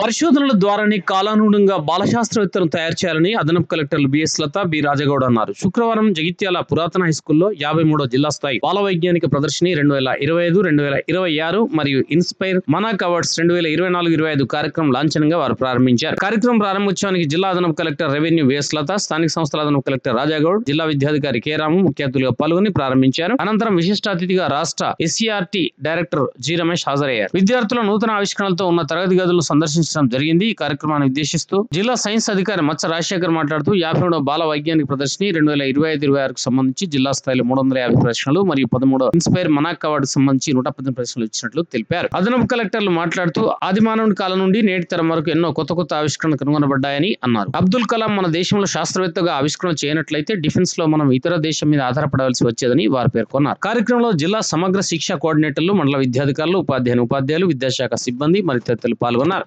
పరిశోధనల ద్వారానే కాలానుగుణంగా బాలశాస్త్రవేత్తలను తయారు చేయాలని అదనపు కలెక్టర్లు బిఎస్ లత బి రాజగౌడ్ అన్నారు. శుక్రవారం జగిత్యాల పురాతన హై స్కూల్లో యాభై మూడో జిల్లా స్థాయి బాల వైజ్ఞానిక ప్రదర్శని రెండు వేల ఇరవై ఐదు రెండు వేల ఇరవై ఆరు మరియు ఇన్స్పైర్ మనాక్ అవార్డ్స్ రెండు వేల ఇరవై నాలుగు ఇరవై ఐదు కార్యక్రమం లాంఛనంగా వారు ప్రారంభించారు. కార్యక్రమం ప్రారంభోత్సవానికి జిల్లా అదనపు కలెక్టర్ రెవెన్యూ బిఎస్ లత స్థానిక సంస్థల అదనపు కలెక్టర్ రాజాగౌడ్ జిల్లా విద్యాధికారి కె రాము ముఖ్య అతిథులుగా పాల్గొని ప్రారంభించారు. అనంతరం విశిష్ట అతిథిగా రాష్ట్ర ఎస్సీఆర్టీ డైరెక్టర్ జి రమేష్ హాజరయ్యారు. విద్యార్థుల నూతన ఆవిష్కరణలతో ఉన్న తరగతి గదులను సందర్శించడం జరిగింది. ఈ కార్యక్రమాన్ని ఉద్దేశిస్తూ జిల్లా సైన్స్ అధికారి మత్స రాజశేఖర్ మాట్లాడుతూ యాభై మూడవ బాల వైజ్ఞానిక ప్రదర్శని రెండు వేల ఇరవై ఐదు ఇరవై ఆరుకు సంబంధించి జిల్లా స్థాయిలో మూడు వందల యాభై ప్రశ్నలు మరియు పదమూడు ఇన్స్పైర్ మనాక్ అవార్డుకు సంబంధించి నూట పద్దెనిమిది ప్రశ్నలు ఇచ్చినట్లు తెలిపారు. అదనపు కలెక్టర్లు మాట్లాడుతూ ఆదిమానవుని కాలం నుండి నేటి తరం వరకు ఎన్నో కొత్త కొత్త ఆవిష్కరణలు కనుగొనబడ్డాయని అన్నారు. అబ్దుల్ కలాం మన దేశంలో శాస్త్రవేత్తగా ఆవిష్కరణ చేయనట్లయితే డిఫెన్స్లో మనం ఇతర దేశం మీద ఆధారపడవలసి వచ్చేదని వారు పేర్కొన్నారు. కార్యక్రమంలో జిల్లా సమగ్ర శిక్షా కోఆర్డినేటర్లు మండల విద్యాధికారులు ఉపాధ్యాయులు ఉపాధ్యాయులు విద్యాశాఖ సిబ్బంది మరి తదితరులు పాల్గొన్నారు.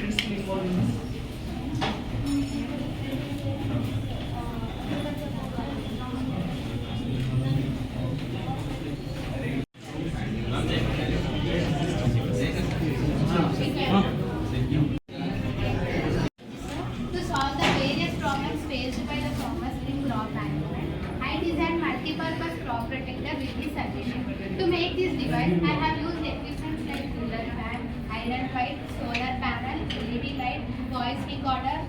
Iron pipe solar panel LED light voice recorder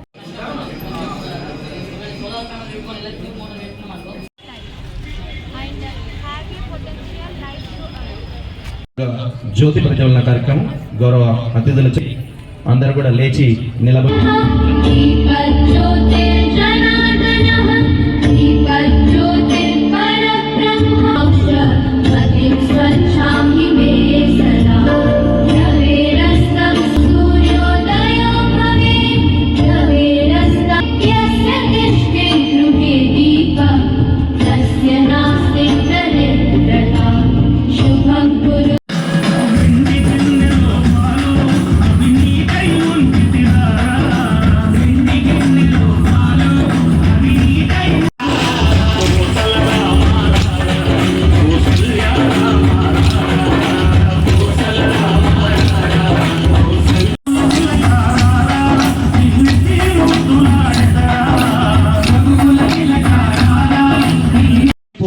జ్యోతి ప్రజ్వలన కార్యక్రమం గౌరవ అతిథులు అందరూ కూడా లేచి నిలబడి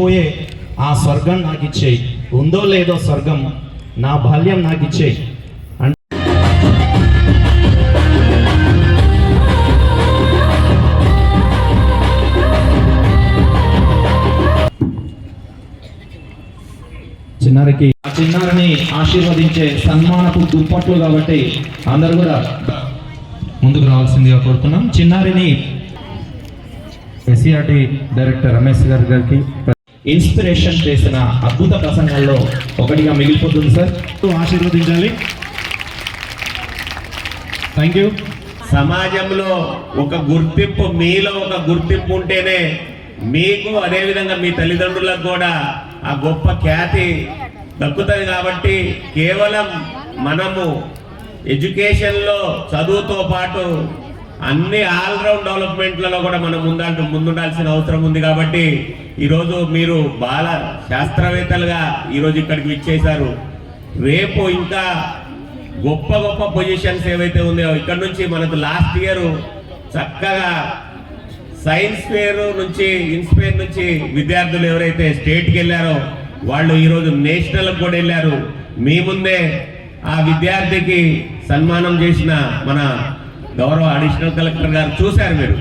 పోయే ఆ స్వర్గం నాకు ఇచ్చేయి. ఉందో లేదో స్వర్గం నా బాల్యం నాకు ఇచ్చేయి. చిన్నారికి ఆ చిన్నారిని ఆశీర్వదించే సన్మానపు దుప్పట్లు కాబట్టి అందరు కూడా ముందుకు రావాల్సిందిగా కోరుతున్నాం. చిన్నారిని ఎస్సీఆర్టీ డైరెక్టర్ రమేష్ గారి గారికి ఇన్స్పిరేషన్ చేసిన అద్భుత ప్రసంగాల్లో ఒకటిగా మిగిలిపోతుంది సార్. ఆశీర్వదించాలి. థ్యాంక్ యూ సమాజంలో ఒక గుర్తింపు మీలో ఒక గుర్తింపు ఉంటేనే మీకు అదేవిధంగా మీ తల్లిదండ్రులకు కూడా ఆ గొప్ప ఖ్యాతి దక్కుతుంది కాబట్టి కేవలం మనము ఎడ్యుకేషన్లో చదువుతో పాటు అన్ని ఆల్రౌండ్ డెవలప్మెంట్లలో కూడా మనం ముందాల్సి ముందుండాల్సిన అవసరం ఉంది కాబట్టి ఈరోజు మీరు బాల శాస్త్రవేత్తలుగా ఈరోజు ఇక్కడికి విచ్చేశారు. రేపు ఇంకా గొప్ప గొప్ప పొజిషన్స్ ఏవైతే ఉన్నాయో ఇక్కడ నుంచి మనకు లాస్ట్ ఇయర్ చక్కగా సైన్స్ ఫేర్ నుంచి ఇన్స్పైర్ నుంచి విద్యార్థులు ఎవరైతే స్టేట్కి వెళ్ళారో వాళ్ళు ఈరోజు నేషనల్కి కూడా వెళ్ళారు. మీ ముందే ఆ విద్యార్థికి సన్మానం చేసిన మన గౌరవ అడిషనల్ కలెక్టర్ గారు చూశారు మీరు.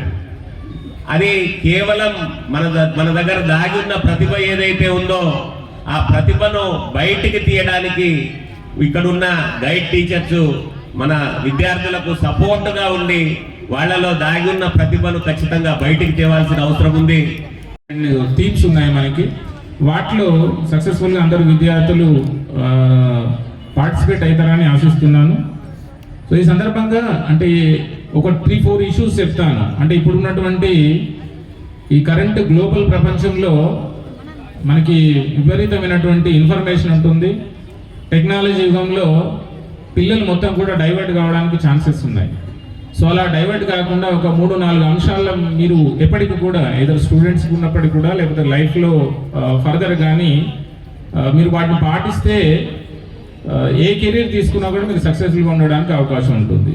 అది కేవలం మన మన దగ్గర దాగి ఉన్న ప్రతిభ ఏదైతే ఉందో ఆ ప్రతిభను బయటికి తీయడానికి ఇక్కడున్న గైడ్ టీచర్స్ మన విద్యార్థులకు సపోర్ట్గా ఉండి వాళ్ళలో దాగి ఉన్న ప్రతిభను ఖచ్చితంగా బయటికి తేవాల్సిన అవసరం ఉంది. థీమ్స్ ఉన్నాయి మనకి. వాటిలో సక్సెస్ఫుల్గా అందరు విద్యార్థులు పార్టిసిపేట్ అవుతారని ఆశిస్తున్నాను. సో ఈ సందర్భంగా అంటే ఒక త్రీ ఫోర్ ఇష్యూస్ చెప్తాను. అంటే ఇప్పుడు ఉన్నటువంటి ఈ కరెంట్ గ్లోబల్ ప్రపంచంలో మనకి విపరీతమైనటువంటి ఇన్ఫర్మేషన్ ఉంటుంది. టెక్నాలజీ యుగంలో పిల్లలు మొత్తం కూడా డైవర్ట్ కావడానికి ఛాన్సెస్ ఉన్నాయి. సో అలా డైవర్ట్ కాకుండా ఒక మూడు నాలుగు అంశాల్లో మీరు ఎప్పటికి కూడా ఏదో స్టూడెంట్స్ ఉన్నప్పటికీ కూడా లేకపోతే లైఫ్లో ఫర్దర్ కానీ మీరు వాటిని పాటిస్తే ఏ కెరీర్ తీసుకున్నా కూడా మీరు సక్సెస్ఫుల్గా ఉండడానికి అవకాశం ఉంటుంది.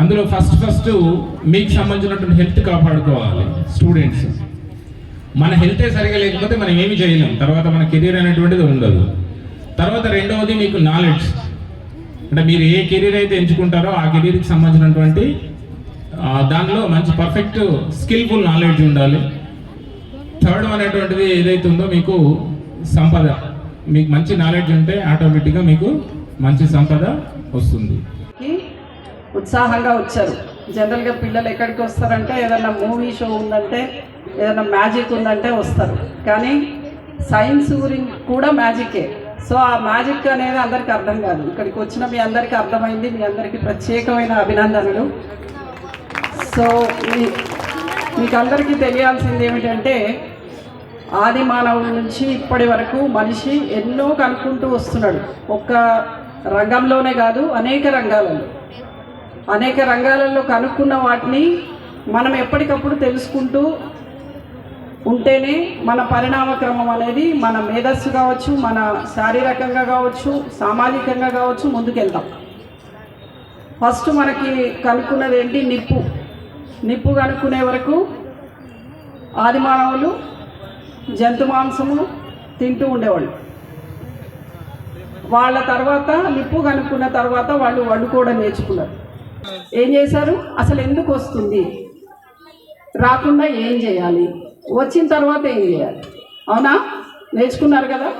అందులో ఫస్ట్ ఫస్ట్ మీకు సంబంధించినటువంటి హెల్త్ కాపాడుకోవాలి స్టూడెంట్స్. మన హెల్తే సరిగా లేకపోతే మనం ఏమి చేయలేం. తర్వాత మన కెరీర్ అనేటువంటిది ఉండదు. తర్వాత రెండవది మీకు నాలెడ్జ్. అంటే మీరు ఏ కెరీర్ అయితే ఎంచుకుంటారో ఆ కెరీర్కి సంబంధించినటువంటి దానిలో మంచి పర్ఫెక్ట్ స్కిల్ఫుల్ నాలెడ్జ్ ఉండాలి. థర్డ్ అనేటువంటిది ఏదైతే ఉందో మీకు సంపద మీకు మంచి నాలెడ్జ్ ఉంటే ఆటోమేటిక్గా మీకు మంచి సంపద వస్తుంది. ఉత్సాహంగా వచ్చారు. జనరల్గా పిల్లలు ఎక్కడికి వస్తారంటే ఏదైనా మూవీ షో ఉందంటే ఏదైనా మ్యాజిక్ ఉందంటే వస్తారు. కానీ సైన్స్ గురించి కూడా మ్యాజికే సో ఆ మ్యాజిక్ అనేది అందరికీ అర్థం కాదు. ఇక్కడికి వచ్చిన మీ అందరికీ అర్థమైంది. మీ అందరికీ ప్రత్యేకమైన అభినందనలు. సో మీ మీకు అందరికీ తెలియాల్సింది ఏమిటంటే ఆది మానవుల నుంచి ఇప్పటి వరకు మనిషి ఎన్నో కనుక్కుంటూ వస్తున్నాడు. ఒక్క రంగంలోనే కాదు అనేక రంగాలలో. అనేక రంగాలలో కనుక్కున్న వాటిని మనం ఎప్పటికప్పుడు తెలుసుకుంటూ ఉంటేనే మన పరిణామక్రమం అనేది మన మేధస్సు కావచ్చు మన శారీరకంగా కావచ్చు సామాజికంగా కావచ్చు ముందుకెళ్దాం ఫస్ట్ మనకి కనుక్కున్నది ఏంటి నిప్పు. నిప్పు కనుక్కునే వరకు ఆది మానవులు జంతు మాంసము తింటూ ఉండేవాళ్ళు. వాళ్ళ తర్వాత నిప్పు కనుక్కున్న తర్వాత వాళ్ళు వండుకోవడం నేర్చుకున్నారు. ఏం చేశారు? అసలు ఎందుకు వస్తుంది? రాకుండా ఏం చేయాలి? వచ్చిన తర్వాత ఏం చేయాలి? అవునా? నేర్చుకున్నారు కదా?